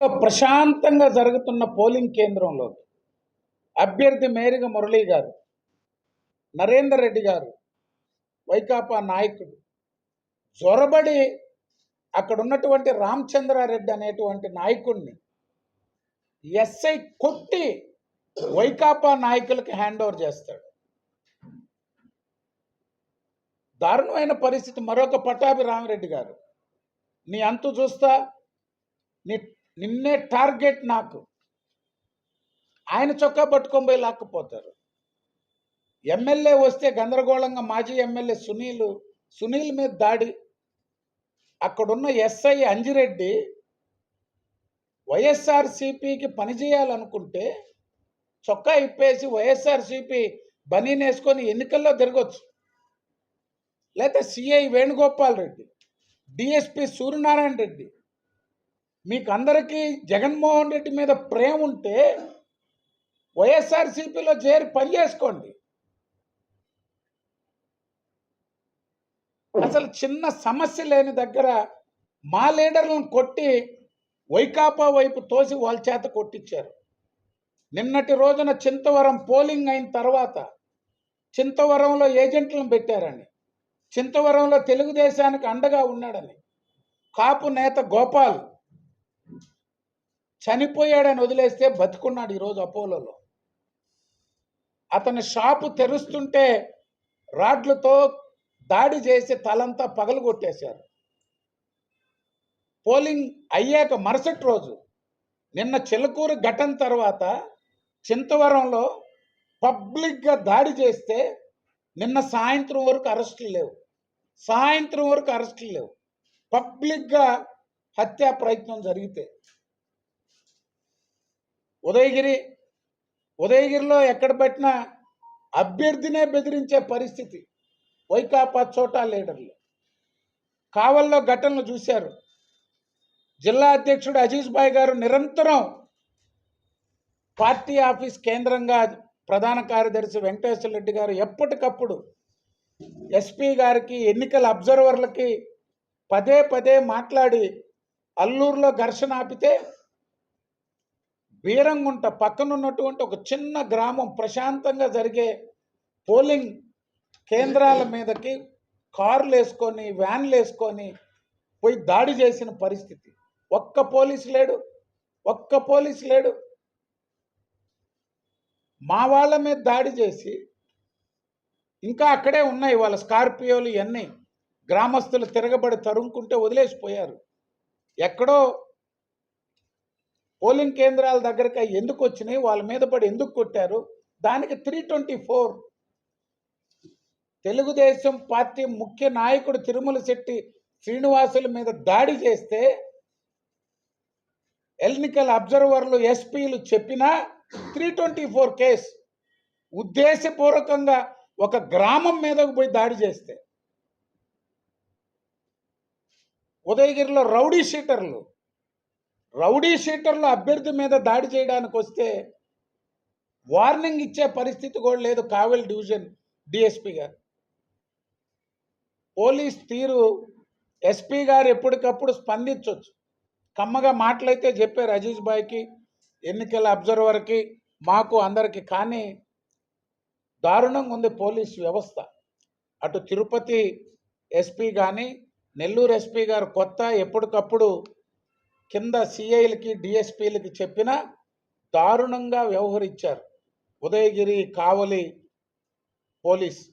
ప్రశాంతంగా జరుగుతున్న పోలింగ్ కేంద్రంలో అభ్యర్థి మేరిగ మురళీ గారు నరేందర్ రెడ్డి గారు వైకాపా నాయకుడు జొరబడి అక్కడ ఉన్నటువంటి రామచంద్రారెడ్డి అనేటువంటి నాయకుడిని ఎస్ఐ కొట్టి వైకాపా నాయకులకి హ్యాండ్ ఓవర్ చేస్తాడు. దారుణమైన పరిస్థితి. మరొక పటాభి రామిరెడ్డి గారు నీ అంతు చూస్తా నీ నిన్నే టార్గెట్ నాకు. ఆయన చొక్కా పట్టుకొని పోయి లాక్కుపోతారు. ఎమ్మెల్యే వస్తే గందరగోళంగా మాజీ ఎమ్మెల్యే సునీల్ సునీల్ మీద దాడి. అక్కడున్న ఎస్ఐ అంజిరెడ్డి వైఎస్ఆర్సిపికి పనిచేయాలనుకుంటే చొక్కా ఇప్పేసి వైఎస్ఆర్సిపి బనీన్ వేసుకొని ఎన్నికల్లో తిరగచ్చు. లేకపోతే సిఐ వేణుగోపాల్ రెడ్డి డిఎస్పి సూర్యనారాయణ రెడ్డి మీకు అందరికీ జగన్మోహన్ రెడ్డి మీద ప్రేమ ఉంటే వైఎస్ఆర్సీపీలో చేరి పని చేసుకోండి. అసలు చిన్న సమస్య లేని దగ్గర మా లీడర్లను కొట్టి వైకాపా వైపు తోసి వాళ్ళ చేత కొట్టించారు. నిన్నటి రోజున చింతవరం పోలింగ్ అయిన తర్వాత చింతవరంలో ఏజెంట్లను పెట్టారని చింతవరంలో తెలుగుదేశానికి అండగా ఉన్నాడని కాపు నేత గోపాల్ చనిపోయాడని వదిలేస్తే బతుకున్నాడు ఈరోజు అపోలోలో. అతని షాపు తెరుస్తుంటే రాడ్లతో దాడి చేసి తలంతా పగలు కొట్టేశారు పోలింగ్ అయ్యాక మరుసటి రోజు నిన్న చిలకూరు ఘటన తర్వాత చింతవరంలో పబ్లిక్గా దాడి చేస్తే నిన్న సాయంత్రం వరకు అరెస్టులు లేవు. సాయంత్రం వరకు అరెస్టులు లేవు. పబ్లిక్గా హత్యా ప్రయత్నం జరిగితే ఉదయగిరి ఉదయగిరిలో ఎక్కడ పెట్టినా అభ్యర్థినే బెదిరించే పరిస్థితి వైకాపా చోటా లీడర్లు. కావల్లో ఘటనలు చూశారు. జిల్లా అధ్యక్షుడు అజీజ్ భాయ్ గారు నిరంతరం పార్టీ ఆఫీస్ కేంద్రంగా ప్రధాన కార్యదర్శి వెంకటేశ్వర రెడ్డి గారు ఎప్పటికప్పుడు ఎస్పీ గారికి ఎన్నికల అబ్జర్వర్లకి పదే పదే మాట్లాడి అల్లూరులో ఘర్షణ ఆపితే బీరంగుంట పక్కన ఉన్నటువంటి ఒక చిన్న గ్రామం ప్రశాంతంగా జరిగే పోలింగ్ కేంద్రాల మీదకి కార్లు వేసుకొని వ్యాన్లు వేసుకొని పోయి దాడి చేసిన పరిస్థితి. ఒక్క పోలీసు లేడు ఒక్క పోలీసు లేడు. మా వాళ్ళ మీద దాడి చేసి ఇంకా అక్కడే ఉన్నాయి వాళ్ళ స్కార్పియోలు ఇవన్నీ. గ్రామస్తులు తిరగబడి తరుముకుంటే వదిలేసిపోయారు. ఎక్కడో పోలింగ్ కేంద్రాల దగ్గరకు ఎందుకు వచ్చినాయి? వాళ్ళ మీద పడి ఎందుకు కొట్టారు? దానికి three twenty four Telugu Desam party ముఖ్య నాయకుడు తిరుమల శెట్టి శ్రీనివాసుల మీద దాడి చేస్తే ఎన్నికల అబ్జర్వర్లు ఎస్పీలు చెప్పినా త్రీ ట్వంటీ ఫోర్ కేస్ ఉద్దేశపూర్వకంగా ఒక గ్రామం మీదకు పోయి దాడి చేస్తే. ఉదయగిరిలో రౌడీ షీటర్లు. రౌడీ షీటర్ల అభ్యర్థి మీద దాడి చేయడానికి వస్తే వార్నింగ్ ఇచ్చే పరిస్థితి కూడా లేదు కావెల్ డివిజన్ డిఎస్పీ గారు. పోలీస్ తీరు ఎస్పీ గారు ఎప్పటికప్పుడు స్పందించవచ్చు కమ్మగా మాటలైతే చెప్పారు అజీజ్ బాయ్కి ఎన్నికల అబ్జర్వర్కి మాకు అందరికి. కానీ దారుణంగా ఉంది పోలీస్ వ్యవస్థ. అటు తిరుపతి ఎస్పీ కానీ నెల్లూరు ఎస్పీ గారు కొత్త ఎప్పటికప్పుడు కింద సిఐలకి డిఎస్పీలకి చెప్పినా దారుణంగా వ్యవహరించారు. ఉదయగిరి కావలి పోలీస్.